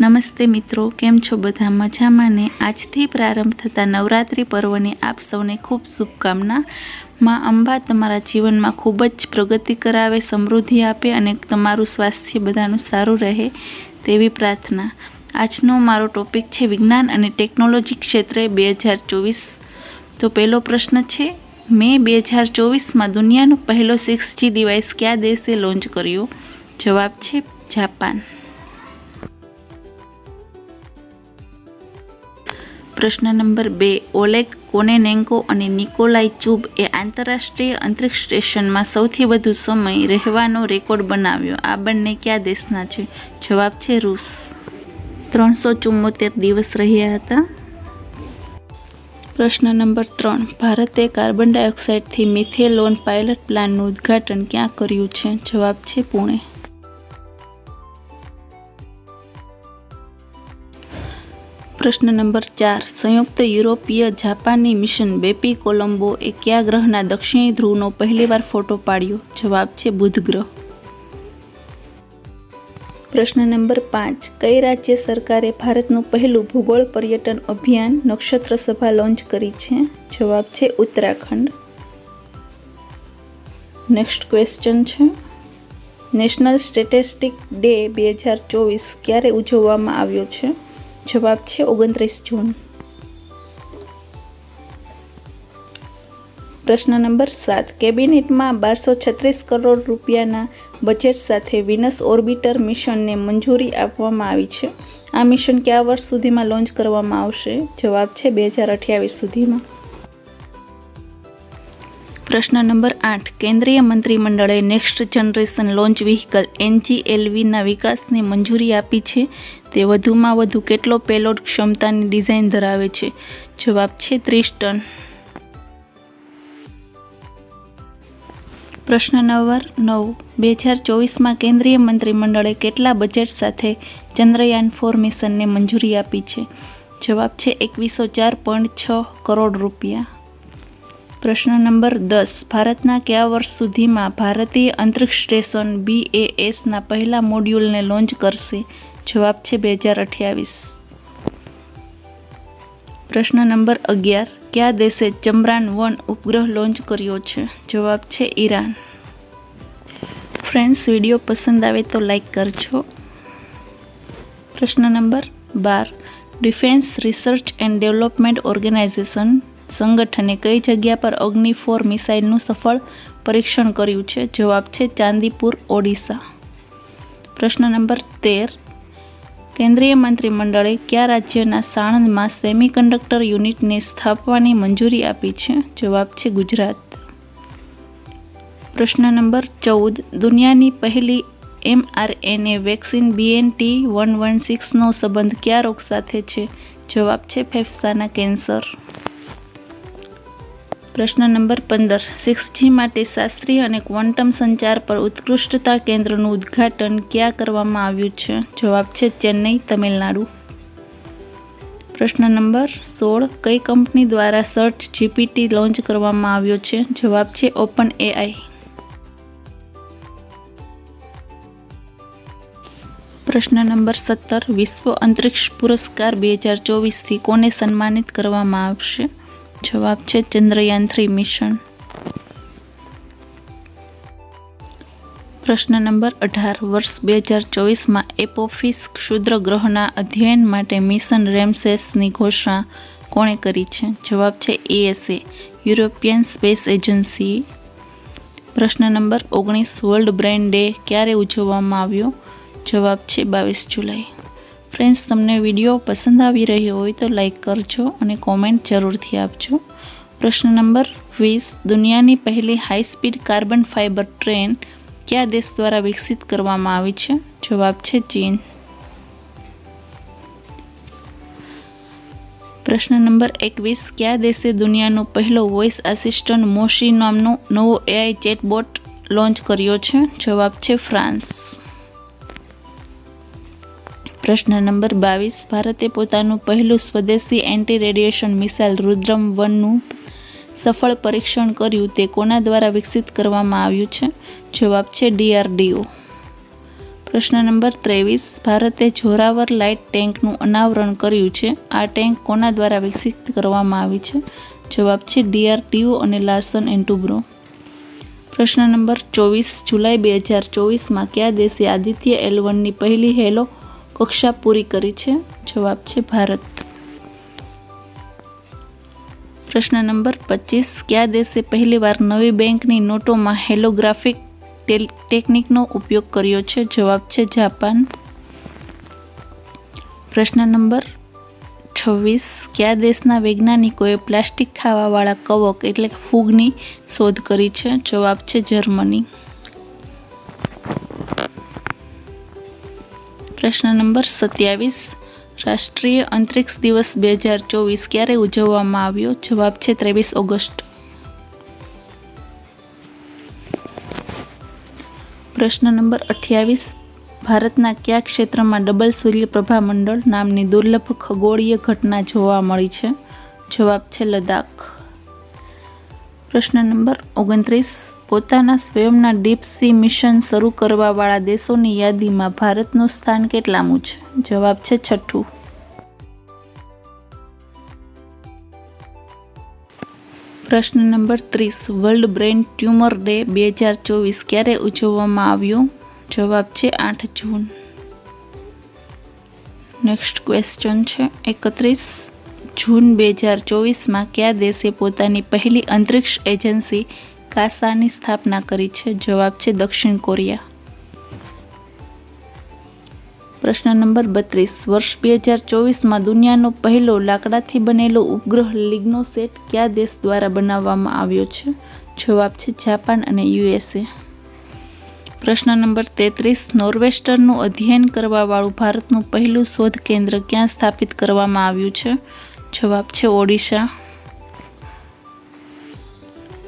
નમસ્તે મિત્રો, કેમ છો બધા? મજામાં ને? આજથી પ્રારંભ થતા નવરાત્રિ પર્વની આપ સૌને ખૂબ શુભકામના. માં અંબા તમારા જીવનમાં ખૂબ જ પ્રગતિ કરાવે, સમૃદ્ધિ આપે અને તમારું સ્વાસ્થ્ય બધાનું સારું રહે તેવી પ્રાર્થના. આજનો મારો ટોપિક છે વિજ્ઞાન અને ટેકનોલોજી ક્ષેત્રે બે હજાર ચોવીસ. તો પહેલો પ્રશ્ન છે, મેં બે હજાર ચોવીસમાં દુનિયાનો પહેલો સિક્સ જી ડિવાઇસ કયા દેશે લોન્ચ કર્યો? જવાબ છે જાપાન. પ્રશ્ન નંબર બે. ઓલેગ કોનેનેન્કો અને નિકોલાઈ ચુબ એ આંતરરાષ્ટ્રીય અંતરિક્ષ સ્ટેશનમાં સૌથી વધુ સમય રહેવાનો રેકોર્ડ બનાવ્યો. આ બંને કયા દેશના છે? જવાબ છે રૂસ. ત્રણસો ચુમ્મોતેર દિવસ રહ્યા હતા. પ્રશ્ન નંબર ત્રણ. ભારતે કાર્બન ડાયોક્સાઇડથી મિથેલોન પાયલટ પ્લાનનું ઉદ્ઘાટન ક્યાં કર્યું છે? જવાબ છે પુણે. પ્રશ્ન નંબર ચાર. સંયુક્ત યુરોપીય જાપાની મિશન બેપી કોલંબો એ કયા ગ્રહના દક્ષિણી ધ્રુવનો પહેલીવાર ફોટો પાડ્યો. જવાબ છે બુધ ગ્રહ પ્રશ્ન નંબર પાંચ. કઈ રાજ્ય સરકારે ભારતનું પહેલું ભૂગોળ પર્યટન અભિયાન નક્ષત્ર સભા લોન્ચ કરી છે? જવાબ છે ઉત્તરાખંડ. નેક્સ્ટ ક્વેશ્ચન છે. નેશનલ સ્ટેટિસ્ટિક ડે બે હજાર ચોવીસ ક્યારે ઉજવવામાં આવ્યો છે? જવાબ છે ઓગણત્રીસ જૂન પ્રશ્ન નંબર સાત. કેબિનેટમાં બારસો છત્રીસ કરોડ રૂપિયાના બજેટ સાથે વિનસ ઓર્બિટર મિશનને મંજૂરી આપવામાં આવી છે. આ મિશન કયા વર્ષ સુધીમાં લોન્ચ કરવામાં આવશે? જવાબ છે બે હજાર અઠ્યાવીસ સુધીમાં. પ્રશ્ન નંબર આઠ. કેન્દ્રીય મંત્રીમંડળે નેક્સ્ટ જનરેશન લોન્ચ વ્હીકલ એનજીએલવીના વિકાસને મંજૂરી આપી છે. તે વધુમાં વધુ કેટલો પેલોડ ક્ષમતાની ડિઝાઇન ધરાવે છે? જવાબ છે ત્રીસ ટન. પ્રશ્ન નંબર નવ. બે હજાર ચોવીસમાં કેન્દ્રીય મંત્રીમંડળે કેટલા બજેટ સાથે ચંદ્રયાન ફોર મિશનને મંજૂરી આપી છે? જવાબ છે એકવીસો ચાર પોઈન્ટ છ કરોડ રૂપિયા. પ્રશ્ન નંબર દસ. ભારતના કયા વર્ષ સુધીમાં ભારતીય અંતરિક્ષ સ્ટેશન બીએએસના પહેલા મોડ્યુલને લોન્ચ કરશે? જવાબ છે બે હજાર અઠ્યાવીસ. પ્રશ્ન નંબર અગિયાર, કયા દેશે ચમરાન વન ઉપગ્રહ લોન્ચ કર્યો છે? જવાબ છે ઈરાન. ફ્રેન્ડ્સ, વીડિયો પસંદ આવે તો લાઈક કરજો. પ્રશ્ન નંબર બાર, defence research and development organisation સંગઠને કઈ જગ્યા પર અગ્નિ ફોર મિસાઇલનું સફળ પરીક્ષણ કર્યું છે? જવાબ છે ચાંદીપુર, ઓડિશા. પ્રશ્ન નંબર તેર કેન્દ્રીય મંત્રીમંડળે કયા રાજ્યના સાણંદમાં સેમિકન્ડક્ટર યુનિટને સ્થાપવાની મંજૂરી આપી છે? જવાબ છે ગુજરાત. પ્રશ્ન નંબર ચૌદ. દુનિયાની પહેલી MRNA vaccine BNT one one સિક્સનો સંબંધ કયા રોગ સાથે છે? જવાબ છે ફેફસાના કેન્સર. પ્રશ્ન નંબર પંદર. સિક્સ જી માટે શાસ્ત્રીય અને ક્વોન્ટમ સંચાર પર ઉત્કૃષ્ટતા કેન્દ્રનું ઉદ્ઘાટન ક્યાં કરવામાં આવ્યું છે? જવાબ છે ચેન્નઈ, તમિલનાડુ. પ્રશ્ન નંબર સોળ. કઈ કંપની દ્વારા સર્ચ જીપીટી લોન્ચ કરવામાં આવ્યો છે? જવાબ છે ઓપન એઆઈ પ્રશ્ન નંબર સત્તર. વિશ્વ અંતરિક્ષ પુરસ્કાર બે હજાર ચોવીસથી કોને સન્માનિત કરવામાં આવશે? જવાબ છે ચંદ્રયાન થ્રી મિશન. પ્રશ્ન નંબર અઢાર. વર્ષ બે હજાર ચોવીસમાં એપોફિસ ક્ષુદ્ર ગ્રહના અધ્યયન માટે મિશન રેમસેસની ઘોષણા કોણે કરી છે? જવાબ છે એએસએ, યુરોપિયન સ્પેસ એજન્સી. પ્રશ્ન નંબર ઓગણીસ. વર્લ્ડ બ્રેન ડે ક્યારે ઉજવવામાં આવ્યો? જવાબ છે બાવીસ જુલાઈ. ફ્રેન્ડ્સ, તમને વીડિયો પસંદ આવી રહ્યો હોય તો લાઈક કરજો અને કોમેન્ટ જરૂરથી આપજો. પ્રશ્ન નંબર વીસ, દુનિયાની પહેલી high speed carbon fibre train કયા દેશ દ્વારા વિકસિત કરવામાં આવી છે? જવાબ છે ચીન. પ્રશ્ન નંબર એકવીસ, કયા દેશે દુનિયાનો પહેલો વોઇસ આસિસ્ટન્ટ મોશી નામનો નવો એઆઈ ચેટબોટ લોન્ચ કર્યો છે? જવાબ છે ફ્રાન્સ. પ્રશ્ન નંબર બાવીસ. ભારતે પોતાનું પહેલું સ્વદેશી એન્ટી રેડિયેશન મિસાઇલ રુદ્રમ વનનું સફળ પરીક્ષણ કર્યું. તે કોના દ્વારા વિકસિત કરવામાં આવ્યું છે? જવાબ છે ડીઆરડીઓ. પ્રશ્ન નંબર ત્રેવીસ. ભારતે જોરાવર લાઇટ ટેન્કનું અનાવરણ કર્યું છે. આ ટેન્ક કોના દ્વારા વિકસિત કરવામાં આવી છે? જવાબ છે ડીઆરડીઓ અને લાર્સન એન્ડ ટુબ્રો પ્રશ્ન નંબર ચોવીસ. જુલાઈ બે હજાર ચોવીસમાં કયા દેશે આદિત્ય એલવનની પહેલી હેલો કક્ષા પૂરી કરી છે. જવાબ છે ભારત. પ્રશ્ન નંબર પચીસ. કયા દેશે પહેલીવાર નવી બેંકની નોટોમાં હેલોગ્રાફિક ટેકનિકનો ઉપયોગ કર્યો છે? જવાબ છે જાપાન. પ્રશ્ન નંબર છવ્વીસ. કયા દેશના વૈજ્ઞાનિકોએ પ્લાસ્ટિક ખાવાવાળા કવક એટલે ફૂગની શોધ કરી છે? જવાબ છે જર્મની. પ્રશ્ન નંબર સત્યાવીસ. રાષ્ટ્રીય અંતરિક્ષ દિવસ બે હજાર ચોવીસ ક્યારે ઉજવવામાં આવ્યો? જવાબ છે ત્રેવીસ ઓગસ્ટ. પ્રશ્ન નંબર અઠ્યાવીસ. ભારતના કયા ક્ષેત્રમાં ડબલ સૂર્યપ્રભા મંડળ નામની દુર્લભ ખગોળીય ઘટના જોવા મળી છે? જવાબ છે લદ્દાખ. પ્રશ્ન નંબર ઓગણત્રીસ. પોતાના સ્વયંના ડીપ સી મિશન શરૂ કરવાવાળા દેશોની યાદીમાં ભારતનું સ્થાન કેટલામું છે? જવાબ છે છઠ્ઠું. પ્રશ્ન નંબર ત્રીસ. વર્લ્ડ બ્રેન ટ્યુમર ડે બે હજાર ચોવીસ ક્યારે ઉજવવામાં આવ્યો? જવાબ છે આઠ જૂન. નેક્સ્ટ ક્વેશ્ચન છે એકત્રીસ. જૂન બે હજાર ચોવીસમાં કયા દેશે પોતાની પહેલી અંતરિક્ષ એજન્સી કાસાની સ્થાપના કરી છે. જવાબ છે દક્ષિણ કોરિયા. પ્રશ્ન નંબર બત્રીસ. વર્ષ બે હજાર ચોવીસમાં દુનિયાનો પહેલો લાકડાથી બનેલો ઉપગ્રહ લિગ્નો સેટ કયા દેશ દ્વારા બનાવવામાં આવ્યો છે? જવાબ છે જાપાન અને યુએસએ. પ્રશ્ન નંબર તેત્રીસ. નોર્વેસ્ટરનું અધ્યયન કરવાવાળું ભારતનું પહેલું શોધ કેન્દ્ર ક્યાં સ્થાપિત કરવામાં આવ્યું છે? જવાબ છે ઓડિશા.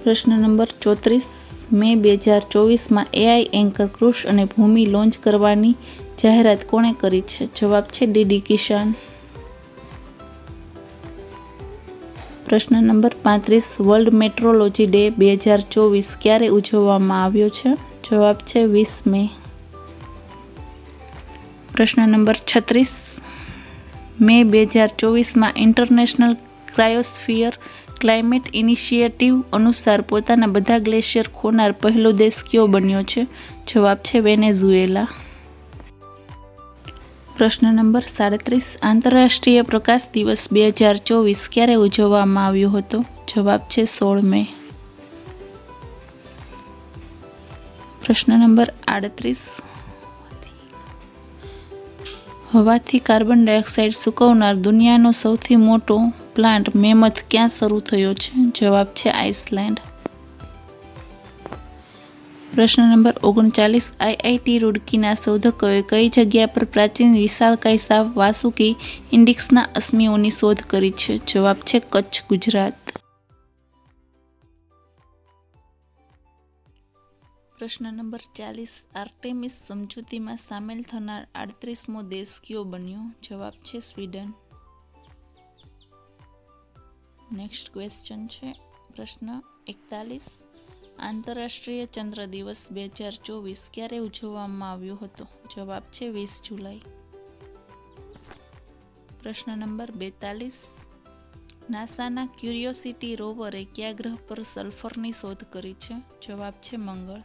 પ્રશ્ન નંબર ચોત્રીસ. મે બે હજાર ચોવીસમાં એઆઈ એન્કર કૃષ અને ભૂમિ લોન્ચ કરવાની જાહેરાત કોણે કરી છે? જવાબ છે ડીડી કિસાન. પ્રશ્ન નંબર પાંત્રીસ. વર્લ્ડ મેટ્રોલોજી ડે બે હજાર ચોવીસ ક્યારે ઉજવવામાં આવ્યો છે? જવાબ છે વીસ મે. પ્રશ્ન નંબર છત્રીસ. મે બે હજાર ચોવીસમાં ઇન્ટરનેશનલ ક્રાયોસ્ફિયર ક્લાઇમેટ ઇનિશિયેટિવ અનુસાર પોતાના બધા ગ્લેશિયર ખોનાર પહેલો દેશ કયો બન્યો છે? જવાબ છે વેનેઝુએલા. પ્રશ્ન નંબર સાડત્રીસ. આંતરરાષ્ટ્રીય પ્રકાશ દિવસ બે હજાર ચોવીસ ક્યારે ઉજવવામાં આવ્યો હતો? જવાબ છે સોળ મે. પ્રશ્ન નંબર આડત્રીસ. હવાથી કાર્બન ડાયોક્સાઇડ સૂકવનાર દુનિયાનો સૌથી મોટો પ્લાન્ટ મેમથ ક્યાં શરૂ થયો છે? જવાબ છે આઇસલેન્ડ. પ્રશ્ન નંબર ઓગણચાલીસ આઈઆઈટી રૂડકીના શોધકોએ કઈ જગ્યા પર પ્રાચીન વિશાળકાય સાપ વાસુકી ઇન્ડિક્સના અશ્મિઓની શોધ કરી છે? જવાબ છે કચ્છ, ગુજરાત. પ્રશ્ન નંબર ચાલીસ, આર્ટેમિસ સમજૂતીમાં સામેલ થનાર આડત્રીસમો દેશ કયો બન્યો. જવાબ છે સ્વીડન. નેક્સ્ટ ક્વેશ્ચન છે. પ્રશ્ન એકતાલીસ. આંતરરાષ્ટ્રીય ચંદ્ર દિવસ બે હજાર ચોવીસ ક્યારે ઉજવવામાં આવ્યો હતો? જવાબ છે વીસ જુલાઈ. પ્રશ્ન નંબર બેતાલીસ. નાસાના ક્યુરિયોસિટી રોવરે કયા ગ્રહ પર સલ્ફરની શોધ કરી છે? જવાબ છે મંગળ.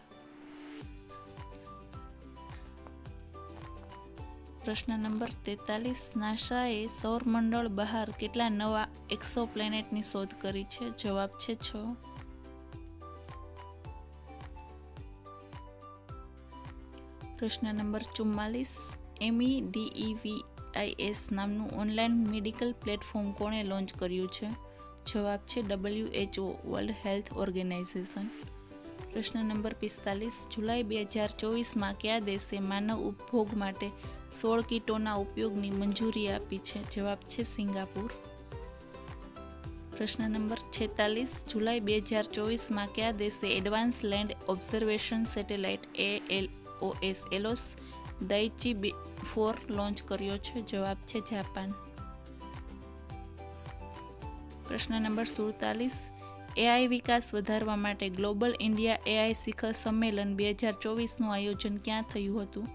પ્રશ્ન નંબર તેતાલીસ. નાસાએ સૌરમંડળ બહાર કેટલા નવા એક્સો પ્લેનેટની શોધ કરી છે. જવાબ છે છ. પ્રશ્ન નંબર ચુમ્માલીસ. એમઈ ડીઈવીઆઈએસ નામનું ઓનલાઈન મેડિકલ પ્લેટફોર્મ કોણે લોન્ચ કર્યું છે? જવાબ છે ડબલ્યુએચઓ વર્લ્ડ હેલ્થ ઓર્ગેનાઇઝેશન. પ્રશ્ન નંબર પિસ્તાલીસ. જુલાઈ બે હજાર ચોવીસમાં કયા દેશે માનવ ઉપભોગ માટે સોળ કીટોના ઉપયોગની મંજૂરી આપી છે? જવાબ છે સિંગાપુર. પ્રશ્ન નંબર છેતાલીસ, જુલાઈ બે હજાર ચોવીસમાં કયા દેશે advance land observation satellite A L O S ALOS Daichi four launch કર્યો છે? જવાબ છે જાપાન. પ્રશ્ન નંબર સુડતાલીસ એઆઈ વિકાસ વધારવા માટે ગ્લોબલ ઇન્ડિયા એઆઈ શિખર સંમેલન બે હજાર ચોવીસનું આયોજન ક્યાં થયું હતું?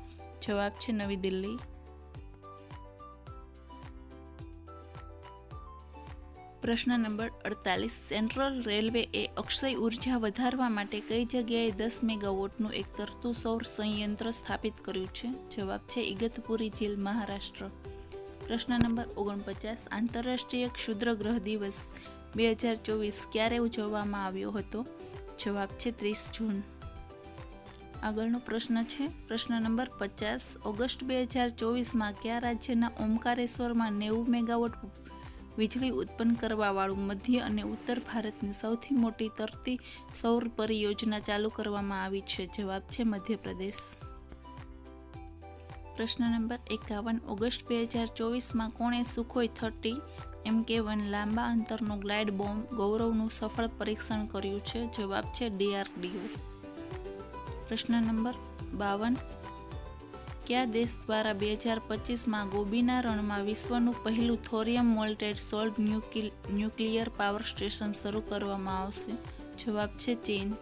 જવાબ છે નવી દિલ્હી. પ્રશ્ન નંબર અડતાલીસ. સેન્ટ્રલ રેલવે એ અક્ષય ઊર્જા વધારવા માટે કઈ જગ્યાએ દસ મેગાવોટનું એક તરતું સૌર સંયંત્ર સ્થાપિત કર્યું છે? જવાબ છે ઇગતપુરી જેલ, મહારાષ્ટ્ર. પ્રશ્ન નંબર ઓગણપચાસ. આંતરરાષ્ટ્રીય ક્ષુદ્ર ગ્રહ દિવસ બે હજાર ચોવીસ ક્યારે ઉજવવામાં આવ્યો હતો? જવાબ છે ત્રીસ જૂન. આગળનો પ્રશ્ન છે, પ્રશ્ન નંબર પચાસ. ઓગસ્ટ બે હજાર ચોવીસમાં કયા રાજ્યના ઓમકારેશ્વરમાં નેવું મેગાવોટ વીજળી ઉત્પન્ન કરવાવાળું મધ્ય અને ઉત્તર ભારતની સૌથી મોટી તરતી સૌર પરિયોજના ચાલુ કરવામાં આવી છે. જવાબ છે મધ્યપ્રદેશ. પ્રશ્ન નંબર એકાવન. ઓગસ્ટ બે હજાર ચોવીસમાં કોણે સુખોઈ થર્ટી એમ કે વન લાંબા અંતરનો ગ્લાઇડ બોમ્બ ગૌરવનું સફળ પરીક્ષણ કર્યું છે? જવાબ છે ડીઆરડીઓ. પ્રશ્ન નંબર બાવન. કયા દેશ દ્વારા બે હજાર પચીસમાં ગોબીના રણમાં વિશ્વનું પહેલું thorium molted salt nuclear power station શરૂ કરવામાં આવશે? જવાબ છે ચીન.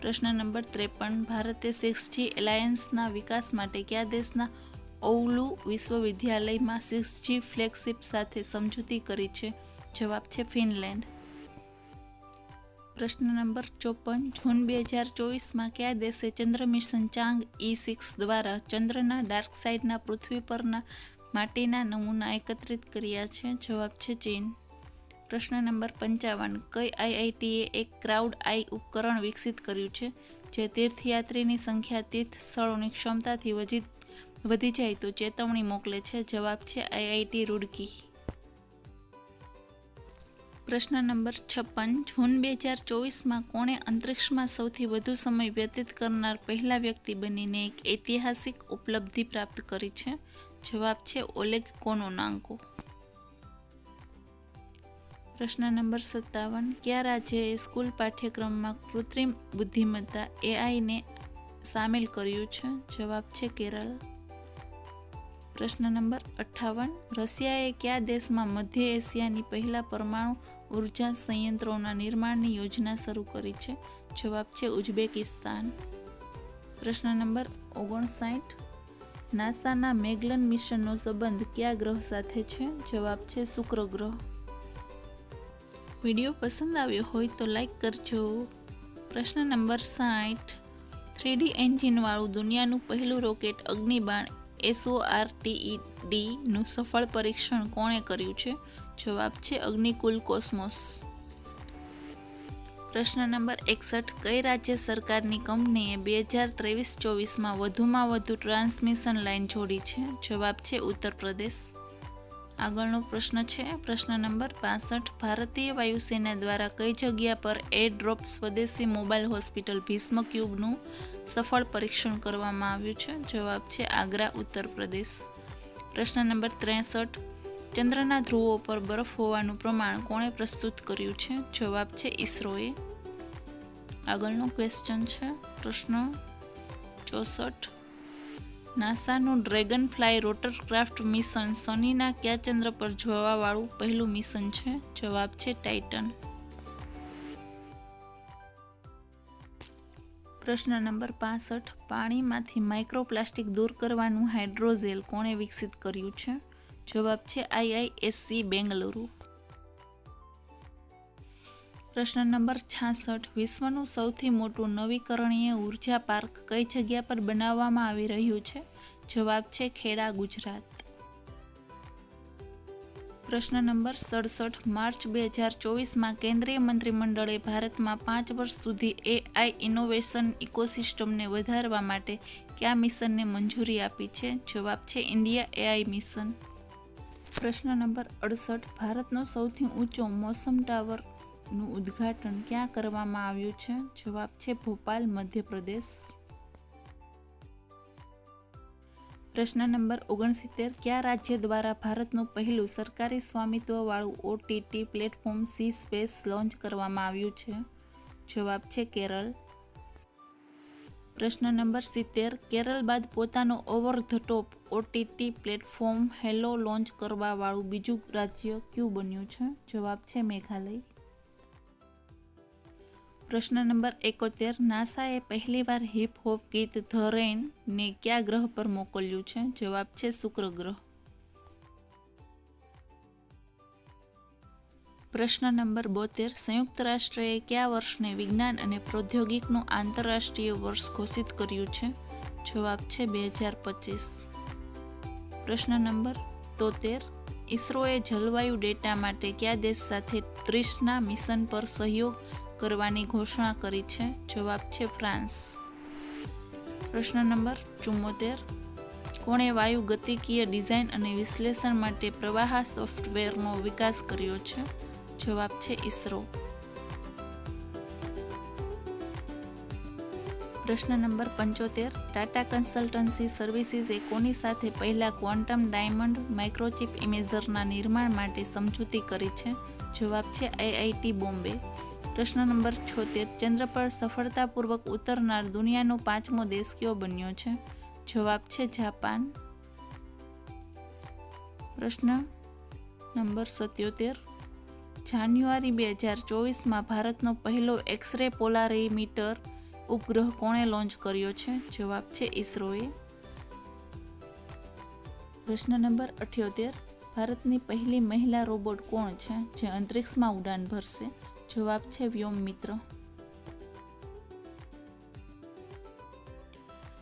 પ્રશ્ન નંબર ત્રેપન. ભારતે સિક્સ જી એલાયન્સના વિકાસ માટે કયા દેશના ઓવલુ વિશ્વવિદ્યાલયમાં સિક્સ જી ફ્લેગશિપ સાથે સમજૂતી કરી છે? જવાબ છે ફિનલેન્ડ. પ્રશ્ન નંબર ચોપન, જૂન બે હજાર ચોવીસમાં કયા દેશે ચંદ્ર મિશન ચાંગ ઈ સિક્સ દ્વારા ચંદ્રના ડાર્ક સાઇડના પૃથ્વી પરના માટીના નમૂના એકત્રિત કર્યા છે? જવાબ છે ચીન. પ્રશ્ન નંબર પંચાવન, કઈ આઈઆઈટીએ એક ક્રાઉડ આઈ ઉપકરણ વિકસિત કર્યું છે, જે તીર્થયાત્રીની સંખ્યા તીર્થ સ્થળોની ક્ષમતાથી વધી જાય તો ચેતવણી મોકલે છે? જવાબ છે આઈઆઈટી રૂડકી. પ્રશ્ન નંબર છપ્પન, જૂન બે હજાર ચોવીસમાં કોણે અંતરિક્ષમાં સૌથી વધુ સમય વ્યતીત કરનાર પહેલા વ્યક્તિ બનીને એક ઐતિહાસિક ઉપલબ્ધિ પ્રાપ્ત કરી છે? જવાબ છે ઓલેગ કોનોનાંકો પ્રશ્ન નંબર સત્તાવન, કયા રાજ્યએ સ્કૂલ પાઠ્યક્રમમાં કૃત્રિમ બુદ્ધિમત્તા એઆઈને સામેલ કર્યું છે? જવાબ છે કેરળ. પ્રશ્ન નંબર અઠ્ઠાવન, રશિયાએ કયા દેશમાં મધ્ય એશિયાની પહેલા પરમાણુ ઊર્જા સંયંત્રોના નિર્માણની યોજના શરૂ કરી છે. જવાબ છે ઉઝબેકિસ્તાન. પ્રશ્ન નંબર ઓગણસાઠ. નાસાના મેગલન મિશનનો સંબંધ કયા ગ્રહ સાથે છે? જવાબ છે શુક્ર ગ્રહ. વીડિયો પસંદ આવ્યો હોય તો લાઈક કરજો. પ્રશ્ન નંબર સાઠ. થ્રીડી એન્જિનવાળું દુનિયાનું પહેલું રોકેટ અગ્નિબાણ એસઓઆરટીઈડીનું સફળ પરીક્ષણ કોણે કર્યું છે? જવાબ છે અગ્નિકુલ કોસ્મોસ. પ્રશ્ન નંબર એકસઠ. કઈ રાજ્ય સરકારની કંપનીએ બે હજાર ત્રેવીસ ચોવીસમાં વધુમાં વધુ ટ્રાન્સમિશન લાઇન જોડી છે? જવાબ છે ઉત્તર પ્રદેશ આગળનો પ્રશ્ન છે, પ્રશ્ન નંબર પાસઠ. ભારતીય વાયુસેના દ્વારા કઈ જગ્યા પર એર સ્વદેશી મોબાઈલ હોસ્પિટલ ભીષ્મ ક્યુબનું સફળ પરીક્ષણ કરવામાં આવ્યું છે? જવાબ છે આગ્રા ઉત્તર પ્રદેશ પ્રશ્ન નંબર ત્રેસઠ. ચંદ્રના ધ્રુવો પર બરફ હોવાનું પ્રમાણ કોણે પ્રસ્તુત કર્યું છે? જવાબ છે ઈસરોએ આગળનો ક્વેશ્ચન છે, પ્રશ્ન ચોસઠ. નાસાનું ડ્રેગન ફ્લાય રોટરક્રાફ્ટ મિશન શનિના કયા ચંદ્ર પર જવાવાળું પહેલું મિશન છે? જવાબ છે ટાઇટન. પ્રશ્ન નંબર પાસઠ, પાણીમાંથી માઇક્રોપ્લાસ્ટિક દૂર કરવાનું હાઇડ્રોઝેલ કોણે વિકસિત કર્યું છે? જવાબ છે આઈઆઈએસસી બેંગલુરુ. પ્રશ્ન નંબર છાસઠ, વિશ્વનું સૌથી મોટું નવીકરણીય ઊર્જા પાર્ક કઈ જગ્યા પર બનાવવામાં આવી રહ્યું છે? જવાબ છે ખેડા, ગુજરાત. પ્રશ્ન નંબર સડસઠ માર્ચ બે હજાર ચોવીસમાં કેન્દ્રીય મંત્રીમંડળે ભારતમાં પાંચ વર્ષ સુધી એઆઈ ઇનોવેશન ઇકોસિસ્ટમને વધારવા માટે કયા મિશનને મંજૂરી આપી છે? જવાબ છે ઇન્ડિયા એઆઈ મિશન પ્રશ્ન નંબર અડસઠ, ભારતનો સૌથી ઊંચો મોસમ ટાવરનું ઉદ્ઘાટન ક્યાં કરવામાં આવ્યું છે? જવાબ છે ભોપાલ, મધ્યપ્રદેશ. પ્રશ્ન નંબર ઓગણસિત્તેર, કયા રાજ્ય દ્વારા ભારતનું પહેલું સરકારી સ્વામિત્વવાળું OTT platform C space launch કરવામાં આવ્યું છે? જવાબ છે કેરળ. પ્રશ્ન નંબર સિત્તેર, કેરળ બાદ પોતાનો over the top OTT platform hello launch કરવાવાળું બીજું રાજ્ય ક્યુ બન્યું છે? જવાબ છે મેઘાલય. પ્રશ્ન નંબર એકોતેર, નાસાએ પહેલીવાર હિપ હોપ ગીત ધ રેનને કયા ગ્રહ પર મોકલ્યું છે? જવાબ છે શુક્ર ગ્રહ. પ્રશ્ન નંબર બોતેર, સંયુક્ત રાષ્ટ્રએ કયા વર્ષને વિજ્ઞાન અને પ્રૌદ્યોગિકનું આંતરરાષ્ટ્રીય વર્ષ ઘોષિત કર્યું છે? જવાબ છે બે હજાર પચીસ. પ્રશ્ન નંબર તોતેર ઇસરોએ જલવાયુ ડેટા માટે કયા દેશ સાથે ત્રીસના મિશન પર સહયોગ કરવાની ઘોષણા કરી છે? જવાબ છે ફ્રાન્સ. પ્રશ્ન નંબર ચુમ્મોતેર. કોણે વાયુ ગતિકીય ડિઝાઇન અને વિશ્લેષણ માટે પ્રવાહ સોફ્ટવેરનો વિકાસ કર્યો છે? જવાબ છે ઇસરો પ્રશ્ન નંબર પંચોતેર, ટાટા કન્સલ્ટન્સી સર્વિસીસે કોની સાથે પહેલા ક્વોન્ટમ ડાયમંડ માઇક્રોચિપ ઇમેઝરના નિર્માણ માટે સમજૂતી કરી છે? જવાબ છે આઈઆઈટી બોમ્બે. પ્રશ્ન નંબર છોતેર ચંદ્ર પર સફળતાપૂર્વક ઉતરનાર દુનિયાનો પાંચમો દેશ કયો બન્યો છે? જવાબ છે જાપાન. પ્રશ્ન નંબર સત્યોતેર, જાન્યુઆરી બે હજાર ચોવીસમાં ભારતનો પહેલો એક્સરે પોલારીમીટર ઉપગ્રહ કોણે લોન્ચ કર્યો છે? જવાબ છે ઇસરોએ. પ્રશ્ન નંબર અઠ્યોતેર. ભારતની પહેલી મહિલા રોબોટ કોણ છે જે અંતરિક્ષમાં ઉડાન ભરશે? જવાબ છે વ્યોમ મિત્ર.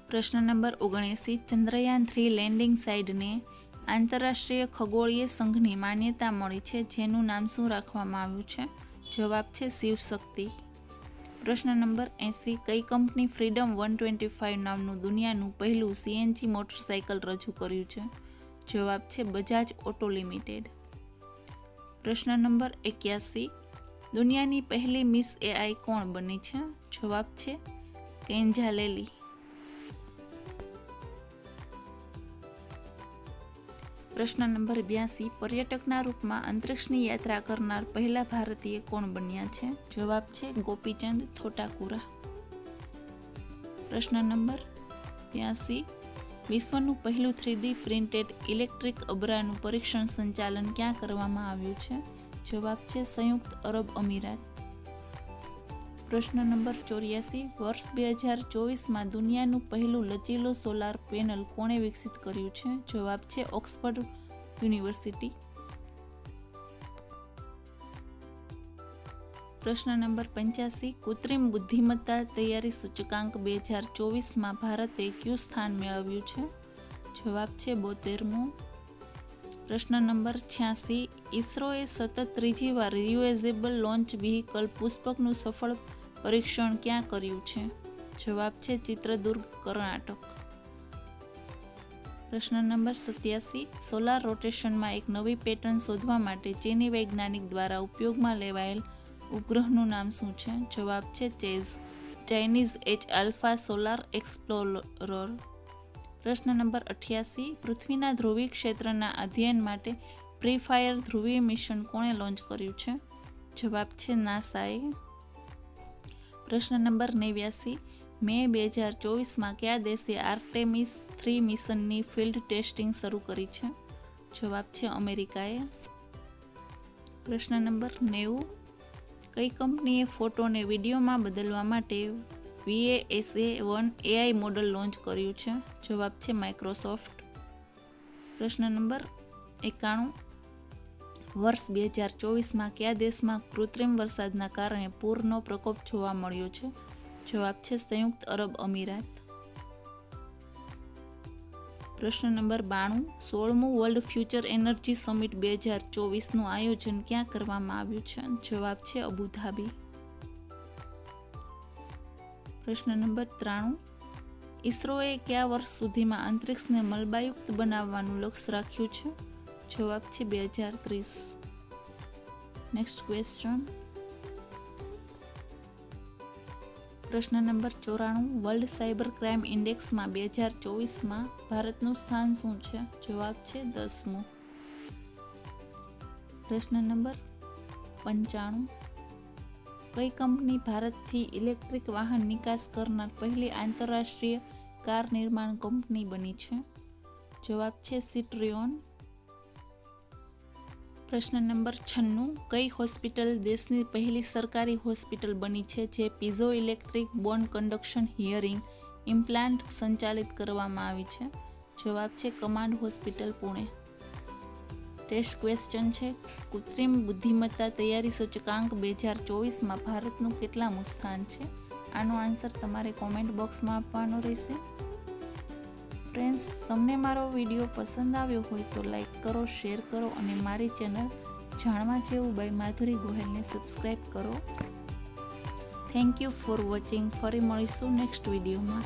પ્રશ્ન નંબર ઓગણએંસી. ચંદ્રયાન થ્રી લેન્ડિંગ સાઇડને આંતરરાષ્ટ્રીય ખગોળીય સંઘની માન્યતા મળી છે, જેનું નામ શું રાખવામાં આવ્યું છે? જવાબ છે શિવશક્તિ. પ્રશ્ન નંબર એંસી, કઈ company freedom one twenty five નામનું દુનિયાનું પહેલું સીએનજી મોટરસાઇકલ રજૂ કર્યું છે? જવાબ છે બજાજ ઓટો લિમિટેડ. પ્રશ્ન નંબર એક્યાસી, દુનિયાની પહેલી મિસ એઆઈ કોણ બની છે? જવાબ છે કેન્જા લેલી પ્રશ્ન નંબર બ્યાસી, પર્યટકના રૂપમાં અંતરિક્ષની યાત્રા કરનાર પહેલા ભારતીય કોણ બન્યા છે? જવાબ છે ગોપીચંદ થોટાકુરા. પ્રશ્ન નંબર ત્યાસી, વિશ્વનું પહેલું થ્રીડી પ્રિન્ટેડ ઇલેક્ટ્રિક અબરાનું પરીક્ષણ સંચાલન ક્યાં કરવામાં આવ્યું છે? જવાબ છે સંયુક્ત અરબ અમીરાત. પ્રશ્ન નંબર ચોર્યાસી, વર્ષ બે હજાર ચોવીસમાં દુનિયાનું પહેલું લચીલો સોલાર પેનલ કોણે વિકસિત કર્યું છે? જવાબ છે ઓક્સફર્ડ યુનિવર્સિટી. પ્રશ્ન નંબર પંચ્યાસી, કૃત્રિમ બુદ્ધિમત્તા તૈયારી સૂચકાંક બે હજાર ચોવીસમાં ભારતે કયું સ્થાન મેળવ્યું છે? જવાબ છે બોતેરમું. પ્રશ્ન નંબર છ્યાસી, ઇસરોએ સતત ત્રીજી વાર રિયુએઝેબલ લોન્ચ વ્હીકલ પુષ્પકનું સફળ પરીક્ષણ ક્યાં કર્યું છે? જવાબ છે ચિત્રદુર્ગ, કર્ણાટક. પ્રશ્ન નંબર સત્યાસી સોલાર રોટેશનમાં એક નવી પેટર્ન શોધવા માટે ચીની વૈજ્ઞાનિક દ્વારા ઉપયોગમાં લેવાયેલ ઉપગ્રહનું નામ શું છે? જવાબ છે CHASE. Chinese H alpha solar explorer. પ્રશ્ન નંબર અઠ્યાસી, પૃથ્વીના ધ્રુવી ક્ષેત્રના અધ્યયન માટે પ્રી ફાયર ધ્રુવીય મિશન કોણે લોન્ચ કર્યું છે? જવાબ છે નાસાએ. પ્રશ્ન નંબર નેવ્યાસી. મે બે હજાર ચોવીસમાં કયા દેશે આર્ટેમિસ થ્રી મિશનની ફિલ્ડ ટેસ્ટિંગ શરૂ કરી છે? જવાબ છે અમેરિકાએ. પ્રશ્ન નંબર નેવું. કઈ કંપનીએ ફોટોને વિડીયોમાં બદલવા માટે VASA one AI model launch કર્યું છે? જવાબ છે માઇક્રોસોફ્ટ પ્રશ્ન નંબર એકાણું. વર્ષ બે હજાર ચોવીસમાં કયા દેશમાં કૃત્રિમ વરસાદના કારણે પૂરનો પ્રકોપ જોવા મળ્યો છે? જવાબ છે સંયુક્ત અરબ અમીરાત. પ્રશ્ન નંબર બાણું. સોળમું વર્લ્ડ ફ્યુચર એનર્જી સમિટ બે હજાર ચોવીસનું આયોજન ક્યાં કરવામાં આવ્યું છે? જવાબ છે અબુધાબી. પ્રશ્ન નંબર ત્રાણું. ઇસરોએ કયા વર્ષ સુધીમાં અંતરિક્ષને મલબાયુક્ત બનાવવાનું લક્ષ્ય રાખ્યું છે? જવાબ છે બે હજાર ત્રીસ. નેક્સ્ટ ક્વેશ્ચન પ્રશ્ન નંબર ચોરાણું વર્લ્ડ સાયબર ક્રાઇમ ઇન્ડેક્સમાં બે હજાર ચોવીસમાં ભારતનું સ્થાન શું છે? જવાબ છે દસમું. પ્રશ્ન નંબર પંચાણું. કઈ કંપની ભારતથી ઇલેક્ટ્રિક વાહન નિકાસ કરનાર પહેલી આંતરરાષ્ટ્રીય કાર નિર્માણ કંપની બની છે? જવાબ છે સિટ્રિયોન પ્રશ્ન નંબર છન્નું, કઈ હોસ્પિટલ દેશની પહેલી સરકારી હોસ્પિટલ બની છે જે piezo electric bone conduction hearing implant સંચાલિત કરવામાં આવી છે? જવાબ છે command hospital Pune. Test question છે, કૃત્રિમ બુદ્ધિમત્તા તૈયારી સૂચકાંક બે હજાર ચોવીસમાં ભારતનું કેટલામું સ્થાન છે? આનો આન્સર તમારે કોમેન્ટ બોક્સમાં આપવાનો રહેશે. ફ્રેન્ડ્સ, તમને મારો વીડિયો પસંદ આવ્યો હોય તો લાઈક કરો, શેર કરો અને મારી ચેનલ જાણવા જેવું બાય માધુરી ગોહેલને સબસ્ક્રાઈબ કરો. થેન્ક યુ ફોર વોચિંગ ફરી મળીશું નેક્સ્ટ વિડીયોમાં.